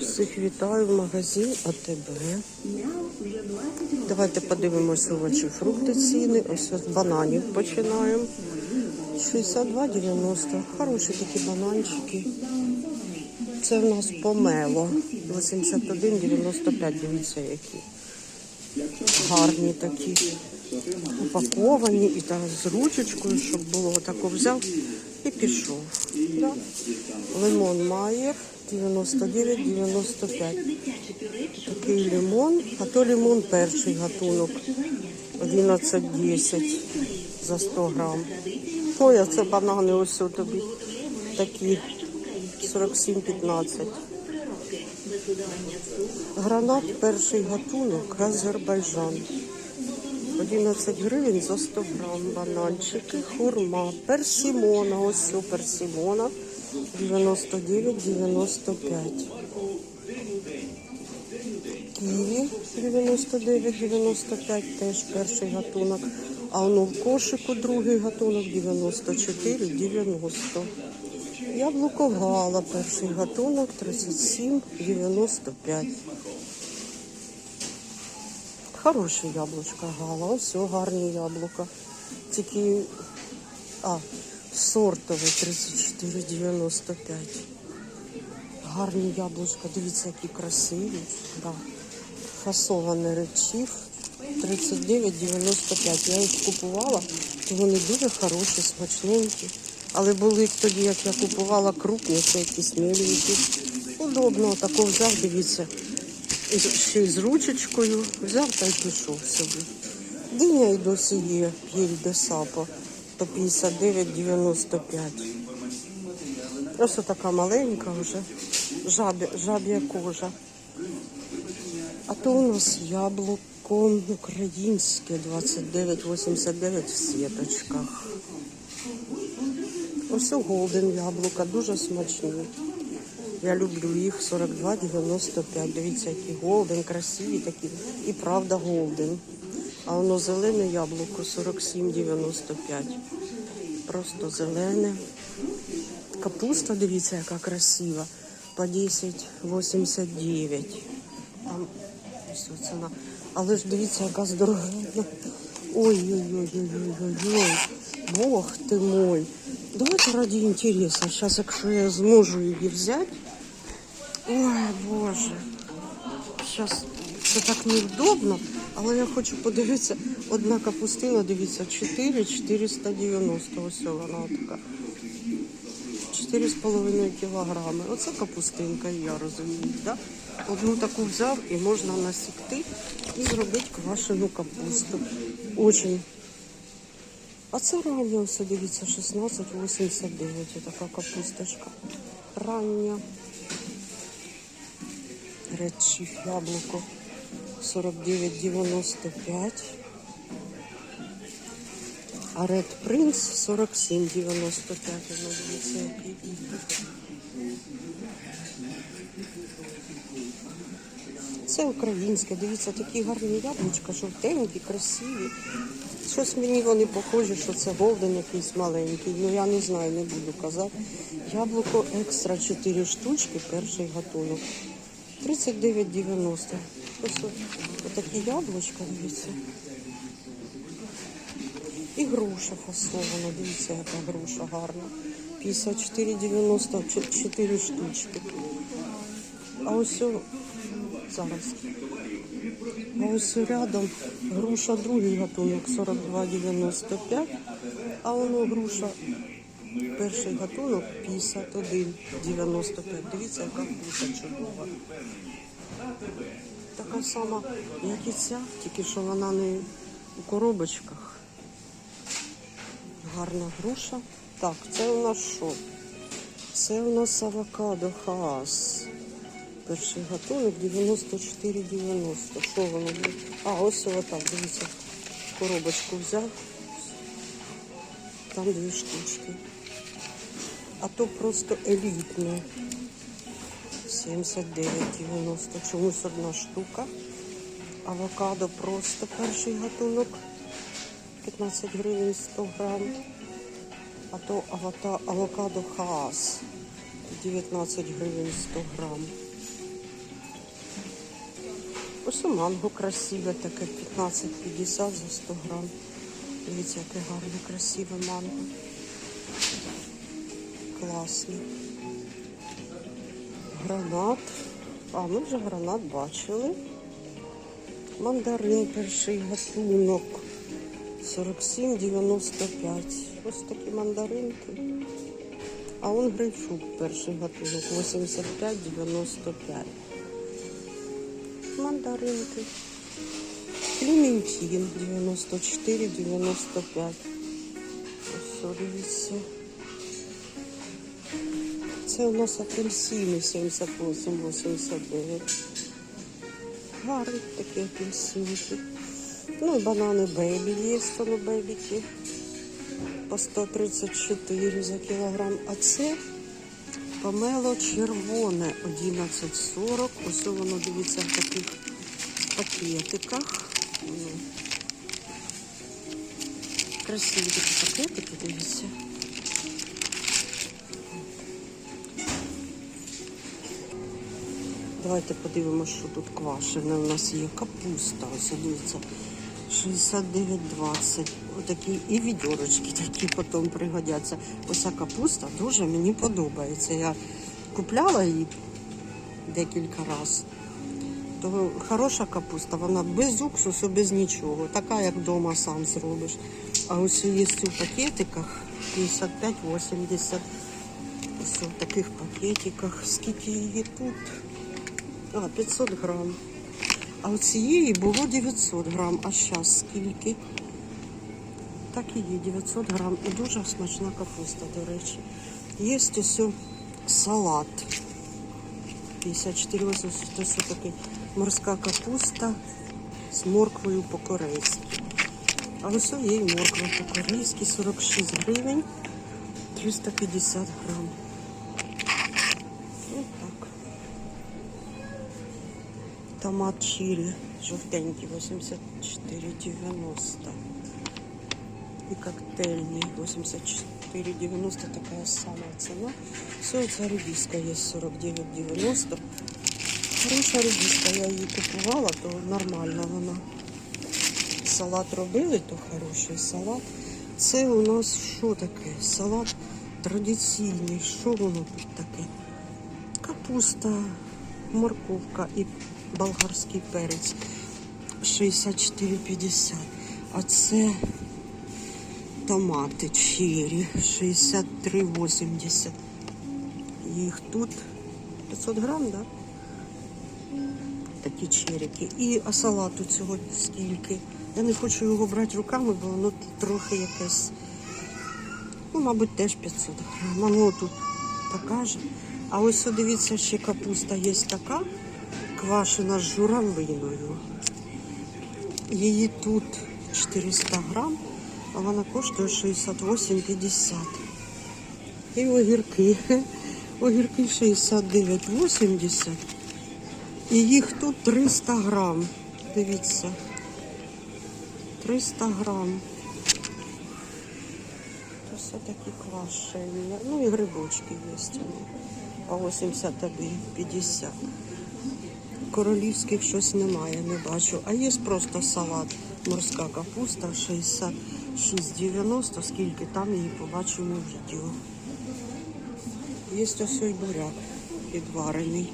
Всіх вітаю в магазин АТБ. Давайте подивимося овочі, фрукти ціни. Ось з бананів починаємо. 62,90. Хороші такі бананчики. Це в нас помело. 81,95. Дивіться, які. Гарні такі. Упаковані і так з ручечкою, щоб було тако взяв і пішов. Да? Лимон Майер 99,95. Такий лимон, а то лимон перший гатунок 11,10 за 100 грам. Ой, а це банани ось о тобі такі 47,15. Гранат перший гатунок Азербайджан. 11 гривень за 100 грам бананчики, хурма, персимона, ось все персимона, 99,95. Києві 99,95, теж перший гатунок. А воно в кошику другий гатунок 94,90. Яблуко гала, перший гатунок 37,95. Хороші яблучка гала, ось все гарні яблука. Тільки а, сортове 34,95. Гарні яблучка, дивіться, які красиві. Да. Фасоване речів 39,95. Я їх купувала, то вони дуже хороші, смачненькі. Але були тоді, як я купувала крупні, це якісь міленькі. Удобно, отако взяв, дивіться. Ще й з ручечкою взяв та й пішов собі. Диня й досі є, п'єль де сапо, по 59,95. Просто така маленька вже, жаб'я кожа. А то у нас яблуко українське 29,89 в сіточках. Ось голден яблука, дуже смачні. Я люблю їх 42,95. Дивіться, які голден, красиві такі. І правда голден. А воно зелене яблуко 47,95. Просто зелене. Капуста, дивіться, яка красива. По 10,89. Там ось ціна. Але ж дивіться, яка здорова. Ой-ой-ой-ой-ой-ой. Бог ти мой. Давайте ради інтересу. Зараз, якщо я зможу її взяти. Ой, Боже. Зараз це так невдобно, але я хочу подивитися. Одна капустина, дивіться, 4 490. Ось вона така. 4,5 кілограми. Оце капустинка, я розумію. Да? Одну таку взяв і можна насікти і зробити квашену капусту. Очень. А це рання, ось дивіться, 16,89. Така капусточка. Рання. Редчіф яблуко 49,95. А Red Prince 47,95. Воно дивіться, який. Це українське, дивіться, такі гарні яблучка, жовтенькі, красиві. Щось мені вони похожі, що це голден якийсь маленький. Ну я не знаю, не буду казати. Яблуко екстра 4 штучки, перший гатунок. 39,90. Ось отакі яблучка, дивіться. І груша фасована, дивіться, яка груша гарна. 54,90, 4 штучки. А ось зараз. А ось рядом груша другий гатунок 42,95, а воно груша перший гатунок 51,95. Дивіться, яка груша чудова. Така сама, як і ця, тільки що вона не у коробочках. Гарна груша. Так, це у нас що? Це у нас авокадо хаас. Перший гатунок 94,90. Що воно буде? А, ось отак, дивіться. Коробочку взяв. Там дві штучки. А то просто елітне. 79,90. Чомусь одна штука. Авокадо просто перший гатунок. 15 гривень 100 грам. А то авокадо хаас 19 гривень 100 грам. Ось манго красиве таке, 15,50 за 100 грам. Дивіться, яке гарне, красиве манго. Класне. Гранат. А, ми вже гранат бачили. Мандарин перший гатунок. 47,95. Ось такі мандаринки. А он грейпфрут перший гатунок. 85,95. Мандаринки. Клементин 94,95. Ось, дивіться. Це у нас апельсини 78,89. Гарні такі апельсинки. Ну і банани бейбі є, воно бейбіки по 134 за кілограм. А це помело червоне 11,40. Ось воно дивіться в таких пакетиках. Красиві такі пакетики, дивіться. Давайте подивимося, що тут квашене. У нас є капуста. Ось дивіться. 69,20. Отакі і відьорочки такі потім пригодяться. Ось ця капуста дуже мені подобається. Я купляла її декілька разів. То хороша капуста, вона без уксусу, без нічого. Така, як вдома сам зробиш. А ось є в пакетиках 55-80. Ось в таких пакетиках. Скільки її тут? А, 500 грам. А у цієї було 900 грам. А зараз скільки? Так і є, 900 грам. І дуже смачна капуста, до речі. Є ось салат. 54 ось ось такий морська капуста з морквою по-корейськи. А ось є і морква по-корейськи, 46 гривень, 350 грам. Томат чилі жовтенький 84,90. І коктейльний 84,90 така сама ціна. Все, ця редиска є 49,90. Хороша редиска, я її купувала, то нормальна вона. Салат робили, то хороший салат. Це у нас що таке? Салат традиційний. Що воно тут таке? Капуста, морковка і болгарський перець 64,50. А це томати чері 63,80. Їх тут 500 грам, так? Да? Такі черіки. І а салату цього скільки. Я не хочу його брати руками, бо воно трохи якесь. Ну, мабуть, теж 500 грам. Воно тут покаже. А ось дивіться, ще капуста є така, квашена з журавлиною. Її тут 400 грам, а вона коштує 68,50. І огірки. Огірки 69,80. І їх тут 300 грам. Дивіться. 300 грам. Все такі квашені. Ну і грибочки є. По 81,50. Королівських щось немає, не бачу. А є просто салат. Морська капуста 66,90. Скільки там її побачимо в відео. Є ось буряк підварений.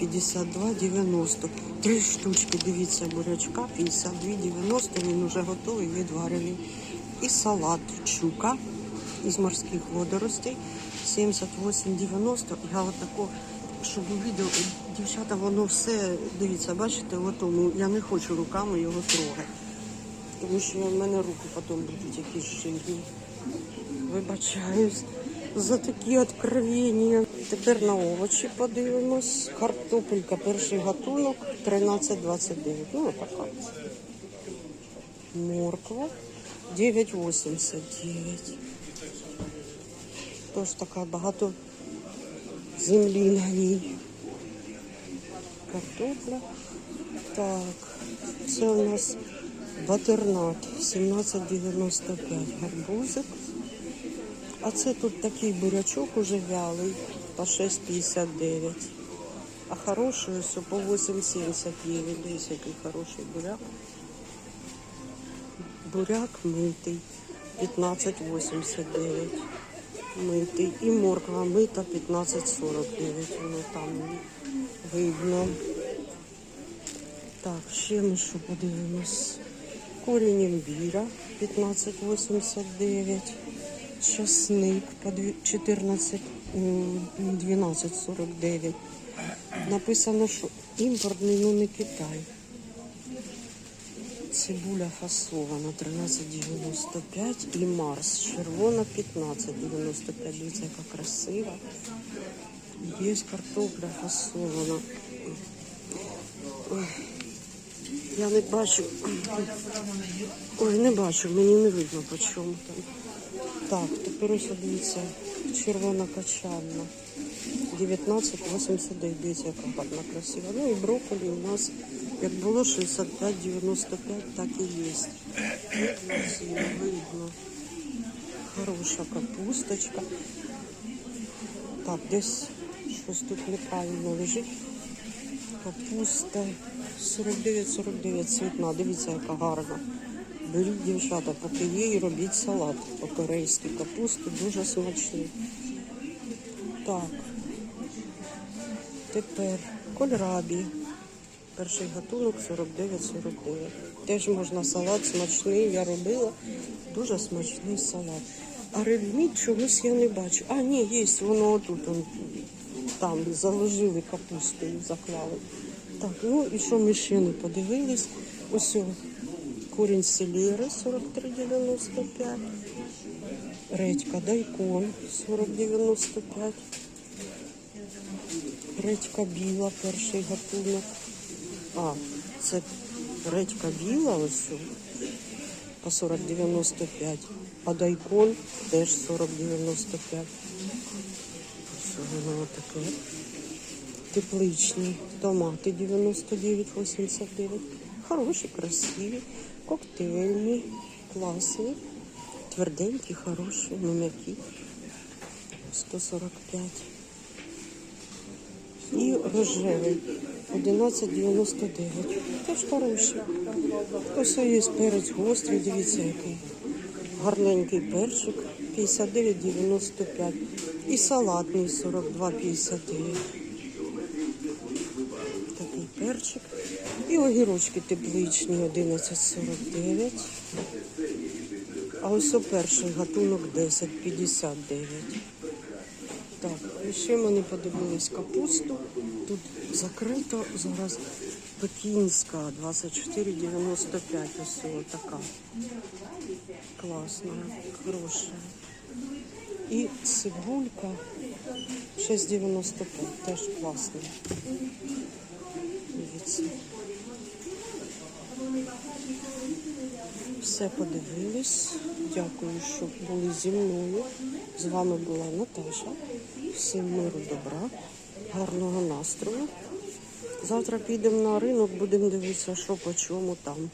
52,90. Три штучки, дивіться, бурячка, 52,90, він вже готовий, відварений. І салат чука із морських водоростей 78,90. Я от тако, щоб у відео, дівчата, воно все, дивіться, бачите, от тому я не хочу руками його трогати. Тому що в мене руки потім будуть якісь жирні. Вибачаюсь за такі откровення. Тепер на овочі подивимось. Картопелька, перший гатунок 13,29. Ну, така. Морква 9,89. Тож така багато землі на ній. Картопля. Так, це у нас батернат 17,95. Гарбузик. А це тут такий бурячок уже вялий по 6,59. А хороший ось по 8,79. Дивись, який хороший буряк. Буряк митий 15,89. Митий. І морква мита 15,49. Воно там видно. Так, ще ми що подивимось. Корінь імбіра 15,89. Часник по дві- 14, м, 12,49. Написано, що імпортний, ну не Китай. Цибуля фасована 13,95 і Марс червона 15,95. Дивіться, яка красива. Є картопля фасована. Ой, Я не бачу. Ой, не бачу, мені не видно по чому там. Так, тепер ось дивіться, червона качанна. 19,89, дивіться, яка гарна красива. Ну і брокколі у нас, як було 65,95, так і є. Видно. Хороша капусточка. Так, десь щось тут неправильно лежить. Капуста 49-49 цвітна. Дивіться, яка гарна. Беріть, дівчата, поки є, і робіть салат по-корейськи. Капусти дуже смачні. Так. Тепер кольрабі. Перший гатунок 49-49. Теж можна салат смачний. Я робила дуже смачний салат. А рельміт чогось я не бачу. А, ні, є, воно отут. Там заложили капустою, заклали. Так, ну і що ми подивились? Ось корінь селіри 43,95. Редька дайкон 40,95. Редька біла, перший гатунок. А, це редька біла ось по 40,95. А дайкон теж 40,95. Ось воно. Тепличні томати 99,89. Хороші, красиві, коктейльні, класні, тверденькі, хороші, м'які. 145. І рожевий 11,99. Теж хороші. Ось є перець гострий, дивіться який. Гарненький перчик 59,95. І салатний 42,59. Такий перчик. І огірочки тепличні 11,49. А ось перший гатунок 10,59. Так, і ще ми не подивились капусту. Тут закрито зараз пекінська 24,95. Ось така. Класна, хороша. І цибулька 6,95. Теж класна. Дивіться. Все подивились. Дякую, що були зі мною. З вами була Наташа. Всім миру, добра, гарного настрою. Завтра підемо на ринок, будемо дивитися, що по чому там.